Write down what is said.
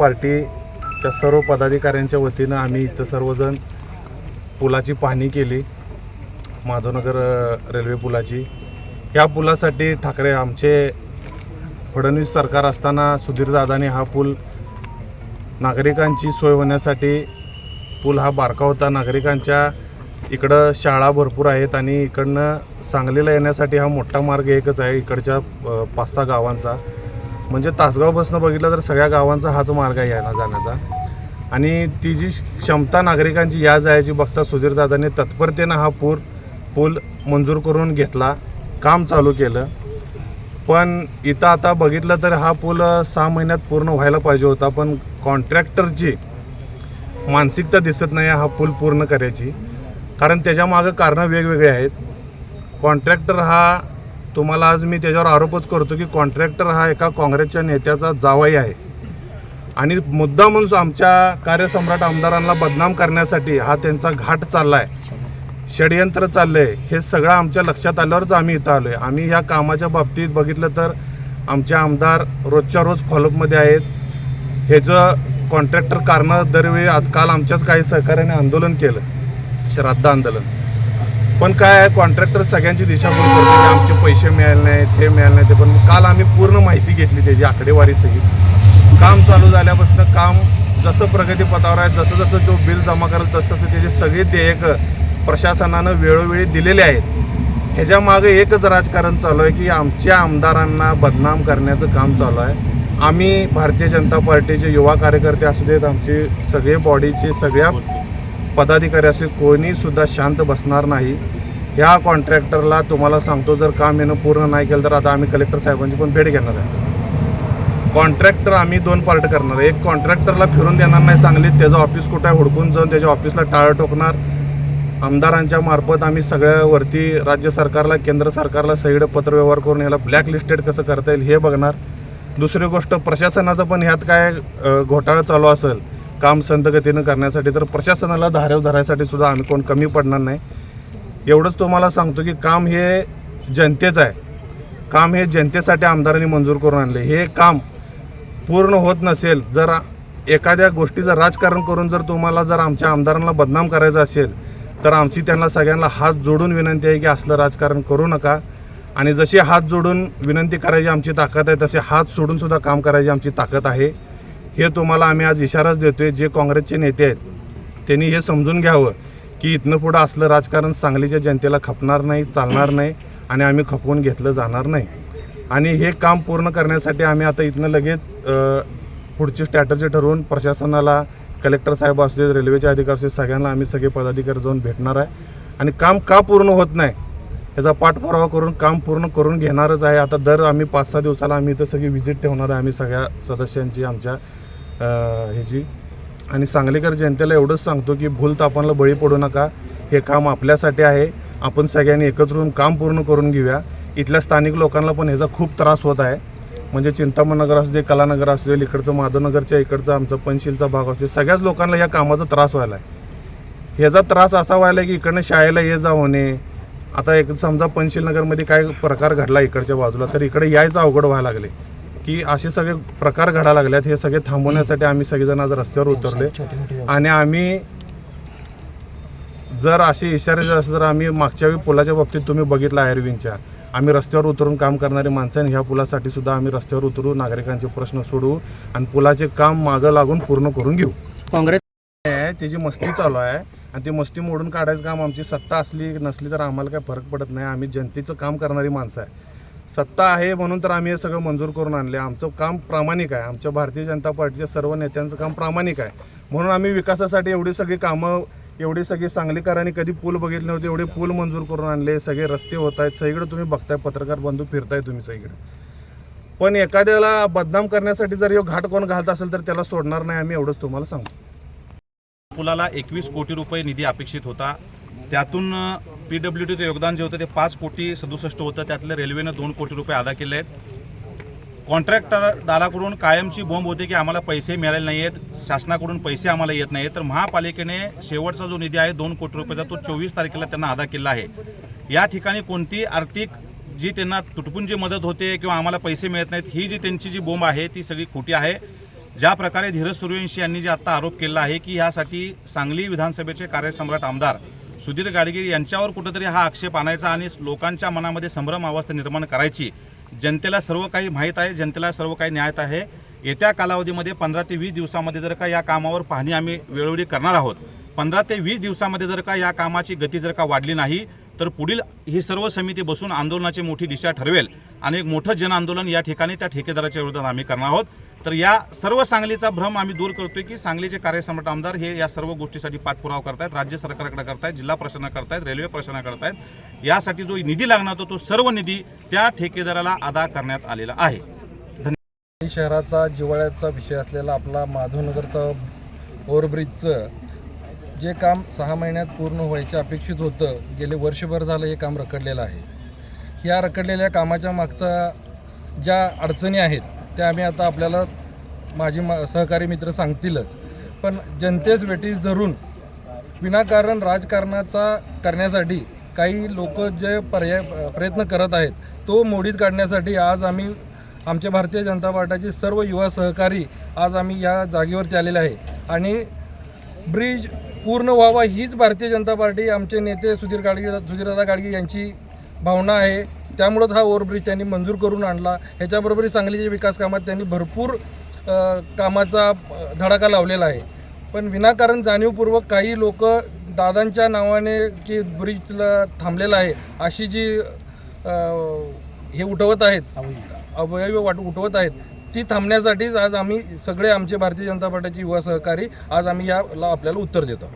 पार्टीच्या सर्व पदाधिकाऱ्यांच्या वतीनं आम्ही इथं सर्वजण पुलाची पाहणी केली. माधवनगर रेल्वे पुलाची. या पुलासाठी ठाकरे आमचे फडणवीस सरकार असताना सुधीरदादाने हा पूल नागरिकांची सोय होण्यासाठी पूल हा बारका होता. नागरिकांच्या इकडं शाळा भरपूर आहेत आणि इकडनं सांगलीला येण्यासाठी हा मोठा मार्ग एकच आहे. इकडच्या पाच सहा गावांचा. म्हणजे तासगावपासून बघितलं तर सगळ्या गावांचा हाच मार्ग आहे यायला जाण्याचा. आणि ती जी क्षमता नागरिकांची या जायची बघता सुधीरदादांनी तत्परतेनं हा पूर पूल मंजूर करून घेतला काम चालू केलं. पण इथं आता बघितलं तर हा पूल सहा महिन्यात पूर्ण व्हायला पाहिजे होता पण कॉन्ट्रॅक्टरची मानसिकता दिसत नाही हा पूल पूर्ण करायची. कारण त्याच्यामागं कारणं वेगवेगळी आहेत. कॉन्ट्रॅक्टर हा तुम्हाला आज मी त्याच्यावर आरोपच करतो की कॉन्ट्रॅक्टर हा एका काँग्रेसच्या नेत्याचा जावाई आहे. आणि मुद्दा म्हणून आमच्या कार्यसम्राट आमदारांना बदनाम करण्यासाठी हा त्यांचा घाट चालला आहे षडयंत्र चाललंय. हे सगळं आमच्या लक्षात आल्यावरच आम्ही इथं आलो आहे आम्ही ह्या कामाच्या बाबतीत बघितलं तर आमचे आमदार रोजच्या रोज फॉलोअपमध्ये आहेत. ह्याचं कॉन्ट्रॅक्टर कारणं दरवेळी आजकाल आमच्याच काही सहकार्याने आंदोलन केलं. श्राद्ध आंदोलन. पण काय आहे कॉन्ट्रॅक्टर सगळ्यांची दिशाभूल करतो की आमचे पैसे मिळाले नाहीत हे मिळाले नाही ते पण काल आम्ही पूर्ण माहिती घेतली त्याची आकडेवारी सहित काम चालू झाल्यापासून काम जसं प्रगतीपथावर आहे जसं जसं जो बिल जमा करेल तसं तसं त्याचे सगळे देयक प्रशासनानं वेळोवेळी दिलेले आहेत. ह्याच्या मागे एकच राजकारण चालू आहे की आमच्या आमदारांना बदनाम करण्याचं काम चालू आहे. आम्ही भारतीय जनता पार्टीचे युवा कार्यकर्ते असू देत आमचे सगळे बॉडीचे सगळ्या पदाधिकारी असे कोणीसुद्धा शांत बसणार नाही. ह्या कॉन्ट्रॅक्टरला तुम्हाला सांगतो जर काम येणं पूर्ण नाही केलं तर आता आम्ही कलेक्टर साहेबांची पण भेट घेणार आहे. कॉन्ट्रॅक्टर आम्ही दोन पार्ट करणार एक कॉन्ट्रॅक्टरला फिरून देणार नाही सांगलीत त्याचं ऑफिस कुठं आहे हुडकून जाऊन त्याच्या ऑफिसला टाळं टोकणार. आमदारांच्या मार्फत आम्ही सगळ्यावरती राज्य सरकारला केंद्र सरकारला सगळं पत्रव्यवहार करून ह्याला ब्लॅक लिस्टेड कसं करता येईल हे बघणार. दुसरी गोष्ट प्रशासनाचं पण ह्यात काय घोटाळा चालू असेल काम संतगतीनं करण्यासाठी तर प्रशासनाला धारेव धरायसाठी सुद्धा आम्ही कोण कमी पडणार नाही. एवढंच तुम्हाला सांगतो की काम हे जनतेचं आहे. काम हे जनतेसाठी आमदारांनी मंजूर करून आणले. हे काम पूर्ण होत नसेल जर एखाद्या गोष्टीचं राजकारण करून जर तुम्हाला जर आमच्या आमदारांना बदनाम करायचं असेल तर आमची त्यांना सगळ्यांना हात जोडून विनंती आहे की असलं राजकारण करू नका. आणि जशी हात जोडून विनंती करायची आमची ताकद आहे तसे हात सोडूनसुद्धा काम करायची आमची ताकद आहे. हे तुम्हाला आम्ही आज इशाराच देतोय जे काँग्रेसचे नेते आहेत त्यांनी हे समजून घ्यावं की इथनं पुढं असलं राजकारण सांगलीच्या जनतेला खपणार नाही चालणार नाही आणि आम्ही खपवून घेतलं जाणार नाही. आणि हे काम पूर्ण करण्यासाठी आम्ही आता इथनं लगेच पुढची स्ट्रॅटर्जी ठरवून प्रशासनाला कलेक्टर साहेब असू देत रेल्वेचे अधिकारी असू देत सगळ्यांना आम्ही सगळे पदाधिकारी जाऊन भेटणार आहे. आणि काम का पूर्ण होत नाही याचा पाठपुरावा करून काम पूर्ण करून घेणारच आहे. आता दर आम्ही पाच सहा दिवसाला आम्ही इथं सगळी व्हिजिट ठेवणार आहे आम्ही सगळ्या सदस्यांची आमच्या ह्याची. आणि सांगलीकर जनतेला एवढंच सांगतो की भूल तापांना बळी पडू नका. हे काम आपल्यासाठी आहे. आपण सगळ्यांनी एकत्र येऊन काम पूर्ण करून घेऊया. इथल्या स्थानिक लोकांना पण ह्याचा खूप त्रास होत आहे. म्हणजे चिंतामणनगर असू दे कलानगर असू दे इकडचं माधवनगरच्या इकडचा आमचा पनशीलचा भाग असू दे सगळ्याच लोकांना या कामाचा त्रास व्हायला आहे. ह्याचा त्रास असा व्हायला की इकडनं शाळेला ये जा होणे आता एक समजा पनशीलनगरमध्ये काय प्रकार घडला इकडच्या बाजूला तर इकडे यायचं अवघड व्हायला लागले. की असे सगळे प्रकार घडायला लागल्यात हे सगळे थांबवण्यासाठी आम्ही सगळेजण आज रस्त्यावर उतरले. आणि आम्ही जर असे इशारे जर असले तर आम्ही मागच्या वेळी पुलाच्या बाबतीत तुम्ही बघितलं एअरविंगच्या आम्ही रस्त्यावर उतरून काम करणारी माणसं आणि ह्या पुलासाठी सुद्धा आम्ही रस्त्यावर उतरू नागरिकांचे प्रश्न सोडवू आणि पुलाचे काम मागं लागून पूर्ण करून घेऊ. काँग्रेस आहे त्याची मस्ती चालू आहे आणि ती मस्ती मोडून काढायचं काम आमची सत्ता असली नसली तर आम्हाला काय फरक पडत नाही. आम्ही जनतेचं काम करणारी माणसं आहे. सत्ता आहे म्हणून तर आम्ही हे सगळं मंजूर करून आणले. आमचं काम प्रामाणिक आहे. आमच्या भारतीय जनता पार्टीच्या सर्व नेत्यांचं काम प्रामाणिक आहे. म्हणून आम्ही विकासासाठी एवढी सगळी कामं एवढी सगळी सांगलीकरांनी कधी पूल बघितले नव्हते एवढे पूल मंजूर करून आणले. सगळे रस्ते होत आहेत. सगळीकडे तुम्ही बघताय पत्रकार बंधू फिरताय तुम्ही सगळीकडे. पण एखाद्याला बदनाम करण्यासाठी जर ह्यो घाट कोण घालत असेल तर त्याला सोडणार नाही. आम्ही एवढंच तुम्हाला सांगतो. पुलाला एकवीस कोटी रुपये निधी अपेक्षित होता. त्यातून पी डब्ल्यू टीचं योगदान जे होतं ते पाच कोटी सदुसष्ट होतं. त्यातलं रेल्वेनं दोन कोटी रुपये अदा केले आहेत. कॉन्ट्रॅक्टरदाराकडून कायमची बोंब होते की आम्हाला पैसे मिळाले नाही आहेत शासनाकडून पैसे आम्हाला येत नाही तर महापालिकेने शेवटचा जो निधी आहे दोन कोटी रुपयाचा तो चोवीस तारखेला त्यांना अदा केला आहे. या ठिकाणी कोणती आर्थिक जी त्यांना तुटपून जी मदत होते किंवा आम्हाला पैसे मिळत नाहीत ही जी त्यांची जी बोंब आहे ती सगळी खोटी आहे. ज्या प्रकारे धीरज सूर्यवंशी यांनी जे आता आरोप केला आहे की ह्यासाठी सांगली विधानसभेचे कार्यसम्राट आमदार सुधीर गाडगीळ यांच्यावर कुठंतरी हा आक्षेप आणायचा आणि लोकांच्या मनामध्ये संभ्रम अवस्था निर्माण करायची. जनतेला सर्व काही माहीत आहे जनतेला सर्व काही न्यायत आहे. येत्या कालावधीमध्ये पंधरा ते वीस दिवसामध्ये जर का या कामावर पाहणी आम्ही वेळोवेळी करणार आहोत. पंधरा ते वीस दिवसामध्ये जर का या कामाची गती जर का वाढली नाही तर पुढील ही सर्व समिती बसून आंदोलनाची मोठी दिशा ठरवेल आणि एक मोठं जन आंदोलन या ठिकाणी त्या ठेकेदाराच्या विरोधात आम्ही करणार आहोत. तर या सर्व सांगलीचा भ्रम आम्ही दूर करतोय की सांगलीचे कार्यसम्राट आमदार हे या सर्व गोष्टीसाठी पाठपुरावा करतायत राज्य सरकारकडे करतायत जिल्हा प्रशासना करतायत रेल्वे प्रशासना करतायत. यासाठी जो निधी लागणार होतो तो सर्व निधी त्या ठेकेदाराला अदा करण्यात आलेला आहे. धन्यवाद. शहराचा जिव्हाळ्याचा विषय असलेला आपला माधवनगरचं ओव्हरब्रिजचं जे काम सहा महिन्यात पूर्ण व्हायचे अपेक्षित होतं गेले वर्षभर झालं हे काम रखडलेलं आहे. या रखडलेल्या कामाच्या मागचा ज्या अडचणी आहेत ते आम्ही आता आपल्याला माझी मा सहकारी मित्र सांगतीलच. पण जनतेस वेटीस धरून विनाकारण राजकारणाचा करण्यासाठी काही लोक जे पर्याय प्रयत्न करत आहेत तो मोडीत काढण्यासाठी आज आम्ही आमच्या भारतीय जनता पार्टीचे सर्व युवा सहकारी आज आम्ही या जागेवरती आलेले आहे. आणि ब्रिज पूर्ण व्हावा हीच भारतीय जनता पार्टी आमचे नेते सुधीर गाडगे सुधीरदादा गाडगे यांची भावना आहे. त्यामुळंच हा ओव्हरब्रिज त्यांनी मंजूर करून आणला. ह्याच्याबरोबरही सांगलीच्या विकास कामात त्यांनी भरपूर कामाचा धडाका लावलेला आहे. पण विनाकारण जाणीवपूर्वक काही लोक दादांच्या नावाने की ब्रिजला थांबलेला आहे अशी जी हे उठवत आहेत अवयव वाट उठवत आहेत ती थांबण्यासाठीच आज आम्ही सगळे आमचे भारतीय जनता पार्टीचे युवा सहकारी आज आम्ही याला आपल्याला उत्तर देतो.